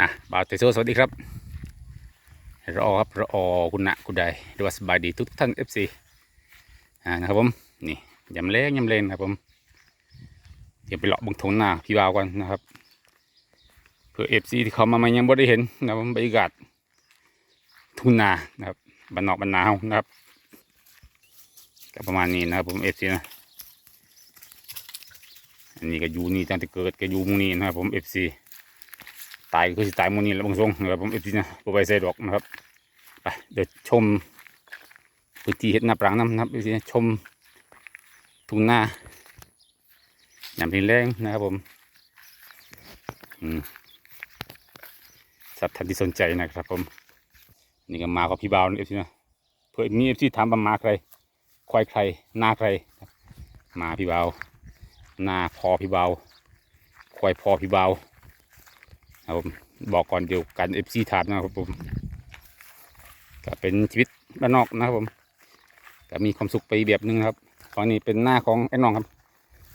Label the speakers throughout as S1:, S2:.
S1: อะบ่าวเตโซสวัสดีครับรอครับรอคุณนะคุณใดดูว่าสบายดีทุกท่านเอฟซีอ่านะครับผมนี่ยำเล่งยำเลนนะครับผมเดี๋ยวไปเลาะบงทงหน้าพี่บ่าวกันนะครับเพื่อเอฟซีที่เขามาใหม่ยังไม่ได้เห็นนะครับผมบรรยากาศทุ่งนานะครับบ้านนอกบ้านนาเฮานะครับก็ประมาณนี้นะครับผมเอฟซีนะอันนี้ก็อยู่นี่ตั้งแต่เกิดก็อยู่มุงนี้นะครับผมเอฟซี ตายก็คือสิตายมูนี่แล้วบางทรงนะครับผมเอฟซีนะบ่ไปใส่ดอกนะครับไปเดี๋ยวชมพื้นที่เห็ดนาปรางน้ำนะครับเอฟซีชมทุ่งนาหยามที่แรงนะครับผมสัตว์ท่านที่สนใจนะครับผม นี่ก็มากับพี่บ่าวเอฟซีนะเพื่อมีเอฟซีถามว่ามาใครควายใครหน้าใคร มาพี่บ่าวหน้าพอพี่บ่าวควายพอพี่บ่าว ครับผมบอกก่อนเดี๋ยวกันเอฟซีถามนะครับผมก็เป็นชีวิตบ้านนอกนะครับผมก็มีความสุขไปแบบนึงครับ ตอนนี้เป็นหน้าของไอ้น้องครับ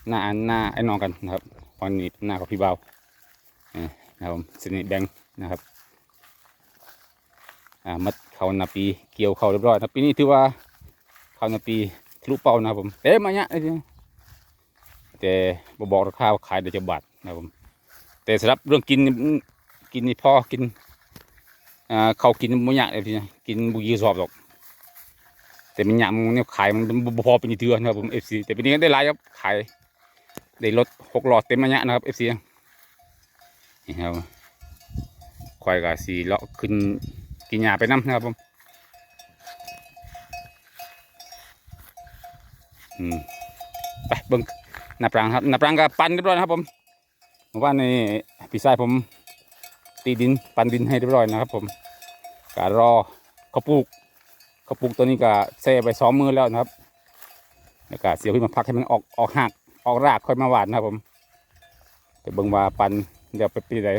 S1: หน้าอันหน้าไอ้น้องกันนะครับ ตอนนี้เป็นหน้าของพี่เบานะครับผมสนิทแบงนะครับอ่ามัดเขานาปีเกี่ยวเขาเรียบร้อยนะปีนี้ถือว่าเขานาปีทะลุเป้านะครับผมเอ๊ะมาเนี่ยไอ้เนี่ยแต่บอกราคาขายเดี๋ยวจะบาทนะครับผม แต่สำหรับเรื่องกินกินนี่พอกินอ่าเขากินบ่ยากเลยพี่นะกินบุยีสอบหรอก แต่มันยากมันเนี่ยขายมันบ่บ่พอเป็นอีเทือนะครับผมเอฟซีแต่ปีนี้ก็ได้หลายครับขายได้รถหกหลอดเต็มมันยะนะครับเอฟซีนี่ครับควายกับสีเลาะขึ้นกินหญ้าไปน้ำนะครับผมไปเบิ้งหน้าปรางครับหน้าปรางก็ปั่นเรียบร้อยนะครับผม เมื่อวานนี้พี่ชายผมตีดินปันดินให้เรียบร้อยนะครับ ผมก็รอเขาปลูกเขาปลูกตัวนี้ก็เซไปสองมือแล้วนะครับแล้วก็เสียขึ้นมาพักให้มันออกออกหักออกรากค่อยมาหวานนะครับ ผมไปเบิ่งว่าปันเดี๋ยวไปปีไหน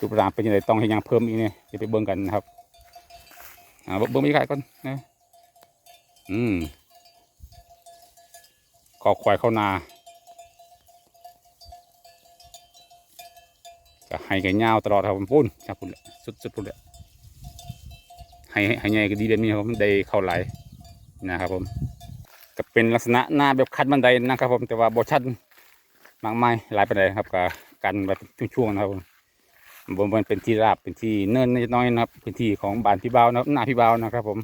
S1: จุดรางเป็นยังไงต้องให้ยังเพิ่มอีกเนี่ยเดี๋ยวไปเบิ่งกันนะครับอ่าเบิ่งมีใครก่อนนะอืมขอควายเข้านา ก็ให้กันยาวตลอดครับผมปุ้นครับพุ่นแหละสุดสุดพุ่นแหละให้ให้ใหญ่ก็ดีแบบนี้ครับผมได้เข้าไหลนะครับผมก็เป็นลักษณะหน้าแบบคันบันไดนะครับผมแต่ว่าบชันมากมายหลายปันไดครับก็กันแบบช่วงๆนะครับผมบนบนเป็นที่ราบเป็นที่เนินน้อยๆนะครับพื้นที่ของบ้านพี่เบานะครับหน้าพี่เบานะครับผม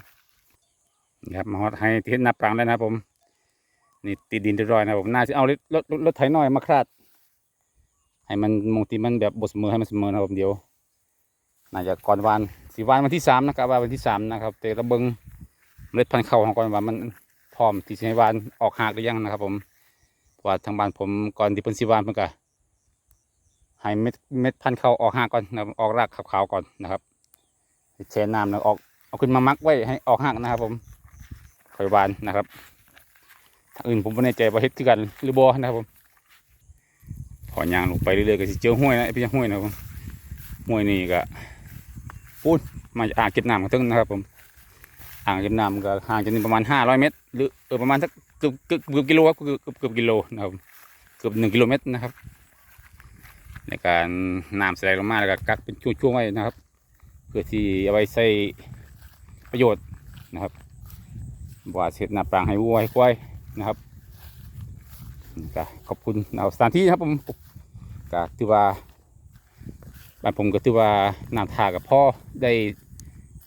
S1: นี่ครับมาฮอดให้ที่นับปรางแล้วนะครับผมนี่ตีดินเรียบร้อยนะครับผมน่าจะเอารถรถรถไถน้อยมาคราด ให้มันมองที่มันแบบบทเสมอให้มันเสมอนะครับผมเดี๋ยวน่าจะก่อนวันสีวันวันที่สามนะครับว่าวันที่สามนะครับแต่ระเบิงเมล็ดพันธุ์เข้าวของก่อนว่ามันพร้อมที่จะให้วานออกหากหรือยังนะครับ ผมว่าทางบ้านผมก่อนที่เพิ่นสีวานเพิ่นก็ให้เม็ดเม็ดพันธุ์เข้าวออกหากก่อนนะออกรากขาวๆก่อนนะครับแช่น้ำแล้วออกเอาขึ้นมามักไว้ให้ออกหากนะครับ ผมค่อยวานนะครับทางอื่นผมไม่แน่ใจว่าเฮ็ดคือกันหรือบ่นะครับผม อยางลงไปเรื่อยๆก็สิเจอห้วยนะไอพี่ห้วยนะครับผมห้วยนี่ก็พูดมาจากอ่างเก็บน้ำกันตึ้งนะครับผมอ่างเก็บน้ำก็ห่างจากนี่ประมาณห้าร้อยเมตร หรือเออประมาณสักเกือบเกือบกิโลครับเกือบเกือบกิโลนะครับเกือบหนึ่งกิโลเมตรนะครับ ในการน้ำสไลด์ลงมาแล้วก็กักเป็นช่วงๆไว้นะครับเพื่อที่เอาไว้ใช้ประโยชน์นะครับว่าเสร็จน้ำปรางให้วัวให้ควายนะครับก็ขอบคุณเอาสถานที่นะครับผม ก็ถือว่าบ้านผมก็ถือว่าน้ำทากับพ่อได้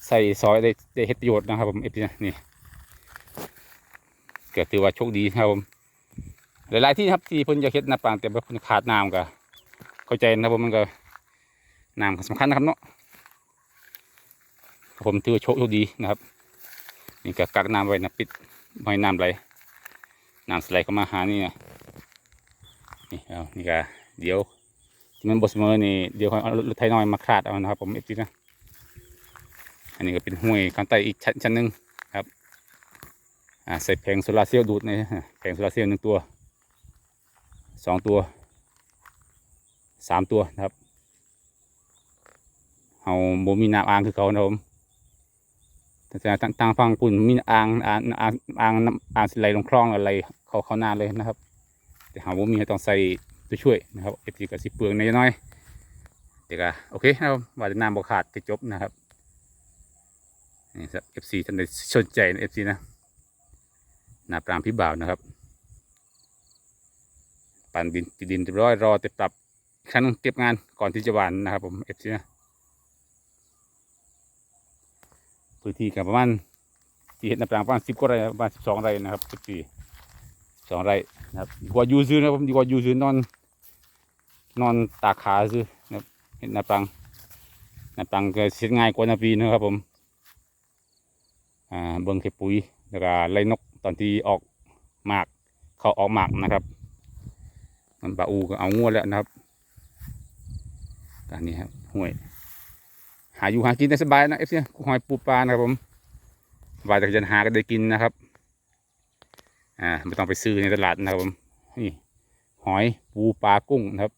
S1: ใส่ซอยได้ได้เฮ็ดประโยชน์นะครับผมเอฟซีนี่ก็ถือว่าโชคดีครับผมหลายๆที่ครับที่เพิ่นจะเฮ็ดน้ำปางแต่ว่าเพิ่นขาดน้ำก็เข้าใจนะครับผมมันก็น้ำสำคัญนะครับเนาะผมถือว่าโชคดีนะครับนี่ก็กักน้ำไว้นะปิดไม่น้ำไหลน้ำสไลด์เข้ามาหานี่นะนี่เอานี่ก็ เดี๋ยวที่มันบดเสมอนี่เดี๋ยวเขาเอารถไถน้อยมาคาดเอานะครับ ผมเอฟซีนะอันนี้ก็เป็นห้วยข้างใต้อีกชั้นชั้นหนึ่งครับอ่าใส่แผงโซลาร์เซลล์ดูดนี่แผงโซลาร์เซลล์หนึ่งตัวสองตัวสามตัวนะครับเอาโมมีน้ำอ่างคือเขานะผมแต่ทางทางฝั่งปุ่นมีอ่างอ่างอ่างอ่างน้ำอ่างสิไหลลงคลองอะไรเขาเขาหน้าเลยนะครับ แต่หาว่มีต้องใส่ ตัวช่วยนะครับเอฟซีกับสิเปลืองน้อยๆเดี๋ยวก็โอเคนะครับว่าจะนำบกขาดจะจบนะครับนี่ครับ FC ท่านใดสนใจนะ FC นะนาปรางพี่บ่าวนะครับปั่นดินติดดินเรียบร้อยรอแต่ปรับครั้งหนึ่งเก็บงานก่อนที่จะหวานนะครับผม FC นะพื้นที่กับประมาณที่เห็นนาปรางประมาณสิบกว่าไร่ประมาณสิบสองไร่นะครับสิบสี่สองไร่นะครับดีกว่ายูซื้อนะครับผมดีกว่ายูซื้อนอน นอนตากขาซื้อเห็นนาปังนาปังก็เสียง่ายกว่านาปีนะครับผมอ่าเบิ่งเข็บปุ๋ยแล้วก็ไล่นกตอนที่ออกหมากเขาออกหมากนะครับมันปลาอูก็เอางวดแล้วนะครับการนี้ครับห้วย หาอยู่หากินได้สบายนะเอฟซีหอยปูปลานะครับผมว่าจะจะหาก็ได้กินนะครับอ่าไม่ต้องไปซื้อในตลาดนะครับผมนี่หอยปูปลากุ้งนะครับ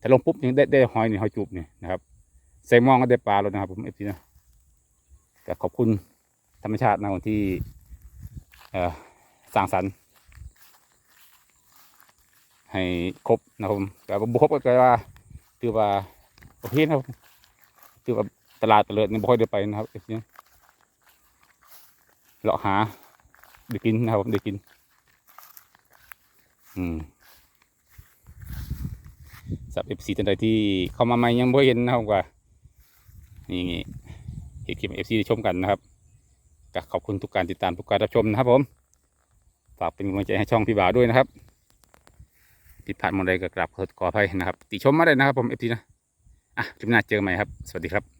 S1: ถ้าลงปุ๊บยังได้ได้หอยนี่หอยจูบนี่นะครับใส่มองก็ได้ปลาแล้วนะครับ ผมเอฟซีนะแต่ขอบคุณธรรมชาตินะครับที่เอ่อสร้างสรรค์ให้ครบนะครับผมแต่บุครบก็แปลว่าถือว่าโอเคนะครับถือว่าตลาดตะเลิดนี่บ่ค่อยได้ไปนะครับเอฟซีเลาะหาได้กินนะครับผมได้กิน อืม สับเอฟซีท่านใดที่เข้ามาใหม่ยังไม่เห็นนะครับว่านี่ไงเห็นคลิปเอฟซีได้ชมกันนะครับก็ขอบคุณทุกการติดตามทุกการรับชมนะครับผมฝากเป็นกำลังใจให้ช่องพี่บ่าวด้วยนะครับผิดพลาดหมดใดก็กราบขอขอภัยนะครับ ติชมมาได้นะครับผมเอฟซีนะอะคลิปหน้าเจอกันใหม่ครับ สวัสดีครับ